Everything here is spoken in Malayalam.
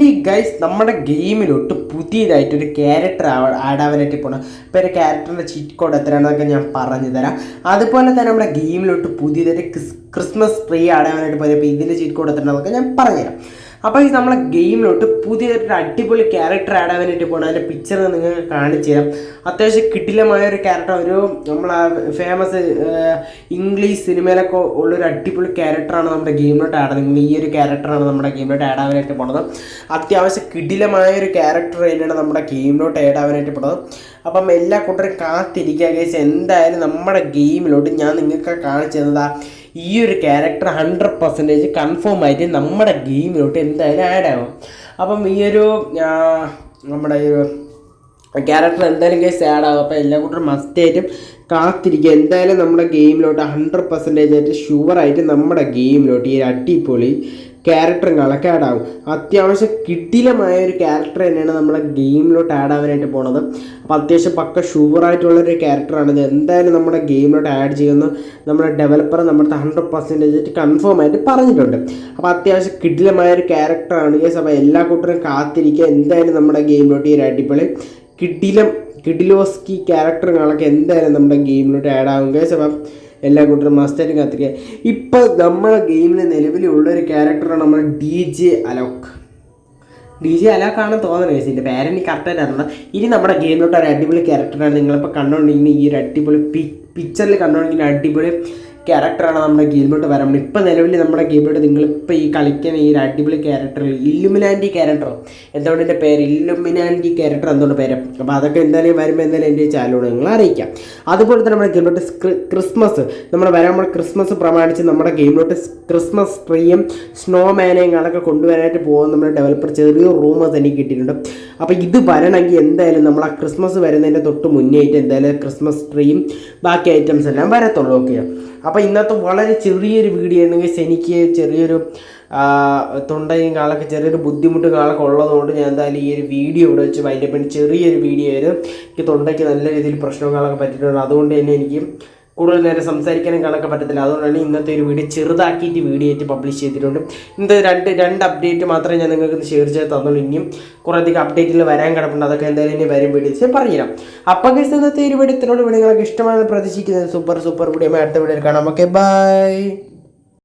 ഫൈനലി ഗൈസ് നമ്മുടെ ഗെയിമിലോട്ട് പുതിയതായിട്ടൊരു ക്യാരക്ടർ ആഡ് ആവാനായിട്ട് പോകണം ഇപ്പോൾ ഒരു ക്യാരക്ടറിന്റെ ചീറ്റ് കോഡ് എത്രയാണെന്നൊക്കെ ഞാൻ പറഞ്ഞു തരാം. അതുപോലെ തന്നെ നമ്മുടെ ഗെയിമിലോട്ട് പുതിയതായിട്ട് ക്രിസ്മസ് ട്രീ ആഡ് ആവാനായിട്ട് പോയപ്പോൾ ഇതിന്റെ ചീറ്റ് കോഡ് എത്രയാണെന്നൊക്കെ ഞാൻ പറഞ്ഞുതരാം അപ്പോൾ ഈ നമ്മളെ ഗെയിമിലോട്ട് പുതിയൊരു അടിപൊളി ക്യാരക്ടർ ആഡ് ആവാനായിട്ട് പോകണം അതിന്റെ പിക്ചർ നിങ്ങൾക്ക് കാണിച്ചു തരാം. അത്യാവശ്യം കിട്ടിലമായ ഒരു ക്യാരക്ടർ ഒരു നമ്മളെ ഫേമസ് ഇംഗ്ലീഷ് സിനിമയിലൊക്കെ ഉള്ളൊരു അടിപൊളി ക്യാരക്ടറാണ് നമ്മുടെ ഗെയിമിലോട്ട് ആഡ് ആവുന്നത്. ഈ ഒരു ക്യാരക്ടറാണ് നമ്മുടെ ഗെയിമിലോട്ട് ആഡ് ആവാനായിട്ട് പോണത്. അത്യാവശ്യം കിടിലമായ ഒരു ക്യാരക്ടർ തന്നെയാണ് നമ്മുടെ ഗെയിമിലോട്ട് ആഡ് ആവാനായിട്ട് പോണത്. അപ്പം എല്ലാ കൂട്ടരും കാത്തിരിക്കുക കേസ് എന്തായാലും നമ്മുടെ ഗെയിമിലോട്ട് ഞാൻ നിങ്ങൾക്ക് കാണിച്ചു തന്നതാ. ഈ ഒരു ക്യാരക്ടർ ഹൺഡ്രഡ് പെർസെന്റേജ് കൺഫേം ആയിട്ട് നമ്മുടെ ഗെയിമിലോട്ട് എന്തായാലും ആഡ് ആവും. അപ്പം ഈ ഒരു നമ്മുടെ ഈ ക്യാരക്ടർ എന്തായാലും കേസ് ആഡ് ആവും. അപ്പോൾ എല്ലാ കൂട്ടരും മസ്റ്റായിട്ടും കാത്തിരിക്കുക. എന്തായാലും നമ്മുടെ ഗെയിമിലോട്ട് ഹൺഡ്രഡ് പെർസെന്റേജ് ആയിട്ട് ഷുവറായിട്ട് നമ്മുടെ ഗെയിമിലോട്ട് ഈ ഒരു അടിപൊളി ക്യാരക്ടറുകളൊക്കെ ആഡ് ആവും. അത്യാവശ്യം കിട്ടിലമായ ഒരു ക്യാരക്ടർ തന്നെയാണ് നമ്മളെ ഗെയിമിലോട്ട് ആഡ് ആവാനായിട്ട് പോണത്. അപ്പോൾ അത്യാവശ്യം പക്ക ഷുവറായിട്ടുള്ള ഒരു ക്യാരക്ടറാണ് ഇത് എന്തായാലും നമ്മുടെ ഗെയിമിലോട്ട് ആഡ് ചെയ്യുന്നു. നമ്മുടെ ഡെവലപ്പർ നമ്മുടെ ഹൺഡ്രഡ് പെർസെന്റേജ് കൺഫേം ആയിട്ട് പറഞ്ഞിട്ടുണ്ട്. അപ്പോൾ അത്യാവശ്യം കിടിലമായ ഒരു ക്യാരക്ടറാണ് യെസ് അപ്പോൾ എല്ലാ കൂട്ടരും കാത്തിരിക്കുക. എന്തായാലും നമ്മുടെ ഗെയിമിലോട്ട് ഈ ഒരു അടിപൊളി കിടിലം കിഡിലോസ്കി ക്യാരക്ടറുകളൊക്കെ എന്തായാലും നമ്മുടെ ഗെയിമിലോട്ട് ആഡ് ആകും ഗൈസ് അപ്പം എല്ലാ കൂട്ടരും മസ്റ്റായിട്ടും കാത്തിരിക്കുക. ഇപ്പോൾ നമ്മുടെ ഗെയിമിൽ നിലവിലുള്ള ഒരു ക്യാരക്ടറാണ് നമ്മുടെ D J Alok D J അലോക്കാണെന്ന് തോന്നുന്നത് ഗൈസ് എന്റെ പേരെനിക്ക് കറക്റ്റായിട്ട് അറിയണം ഇനി നമ്മുടെ ഗെയിമിലോട്ട് ഒരു അടിപൊളി ക്യാരക്ടറാണ് നിങ്ങളിപ്പോൾ കണ്ടുകൊണ്ടിരിക്കുന്ന ഈ ഒരു അടിപൊളി പിക്ചറിൽ കണ്ടുകൊണ്ടിരിക്കുന്ന അടിപൊളി ക്യാരക്ടറാണ് നമ്മുടെ ഗെയിമിലോട്ട് വരാൻ പോകുന്നത്. ഇപ്പം നിലവിൽ നമ്മുടെ ഗെയിമിലോട്ട് നിങ്ങളിപ്പോൾ ഈ കളിക്കുന്ന ഈ ഒരു അടിപൊളി ക്യാരക്ടർ ഇല്ലുമിനാന്റി ക്യാരക്ടർ എന്തുകൊണ്ട് എന്റെ പേര് ഇല്ലുമിനാന്റി ക്യാരക്ടർ എന്തുകൊണ്ട് പേര്? അപ്പോൾ അതൊക്കെ എന്തായാലും വരുമ്പോൾ എന്തായാലും എന്റെ ചാനലോട് നിങ്ങൾ അറിയിക്കാം. അതുപോലെ തന്നെ നമ്മുടെ ഗെയിമിലോട്ട് ക്രിസ്മസ് നമ്മുടെ വരാൻ ക്രിസ്മസ് പ്രമാണിച്ച് നമ്മുടെ ഗെയിമിലോട്ട് ക്രിസ്മസ് ട്രീയും സ്നോമാനെയും അതൊക്കെ കൊണ്ടുവരാനായിട്ട് പോകുന്ന നമ്മുടെ ഡെവലപ്പർ ചെറിയ റൂമേഴ്സ് എനിക്ക് കിട്ടിയിട്ടുണ്ട്. അപ്പോൾ ഇത് വരണമെങ്കിൽ എന്തായാലും നമ്മൾ ആ ക്രിസ്മസ് വരുന്നതിന്റെ തൊട്ട് മുന്നേ ആയിട്ട് എന്തായാലും ക്രിസ്മസ് ട്രീയും ബാക്കി ഐറ്റംസ് എല്ലാം വരത്തുള്ളൂ ഓക്കെ അപ്പോൾ ഇന്നത്തെ വളരെ ചെറിയൊരു വീഡിയോ ആണെങ്കിൽ എനിക്ക് ചെറിയൊരു തൊണ്ടയും കാലൊക്കെ ചെറിയൊരു ബുദ്ധിമുട്ട് കാലൊക്കെ ഉള്ളതുകൊണ്ട് ഞാൻ എന്തായാലും ഈ ഒരു വീഡിയോ ഇവിടെ വെച്ച് വൈകിട്ട് ചെറിയൊരു വീഡിയോ ആയിരുന്നു. എനിക്ക് തൊണ്ടയ്ക്ക് നല്ല രീതിയിൽ പ്രശ്നവും കാലൊക്കെ പറ്റിയിട്ടുണ്ട്. അതുകൊണ്ട് തന്നെ എനിക്ക് കൂടുതൽ നേരം സംസാരിക്കാനും കാണൊക്കെ പറ്റത്തില്ല. അതുകൊണ്ടാണ് ഇന്നത്തെ ഒരു വീഡിയോ ചെറുതാക്കിയിട്ട് വീഡിയോ ആയിട്ട് പബ്ലിഷ് ചെയ്തിട്ടുണ്ട്. ഇന്നത്തെ രണ്ട് രണ്ട് അപ്ഡേറ്റ് മാത്രമേ ഞാൻ നിങ്ങൾക്ക് ഷെയർ ചെയ്ത് തന്നുള്ളൂ. ഇനിയും കുറേ അധികം അപ്ഡേറ്റിൽ വരാൻ കിടപ്പുണ്ട്. അതൊക്കെ എന്തായാലും ഇനി വരും വീഡിയോസ് പറഞ്ഞുതരാം. അപ്പം കഴിച്ച് ഇന്നത്തെ ഒരു വീഡിയോ ഇത്രയോട് വീഡിയോ നിങ്ങൾക്ക് ഇഷ്ടമാണെന്ന് പ്രതീക്ഷിക്കുന്നത് സൂപ്പർ സൂപ്പർ വീഡിയോ അടുത്ത വീഡിയോയിൽ കാണാം. Okay bye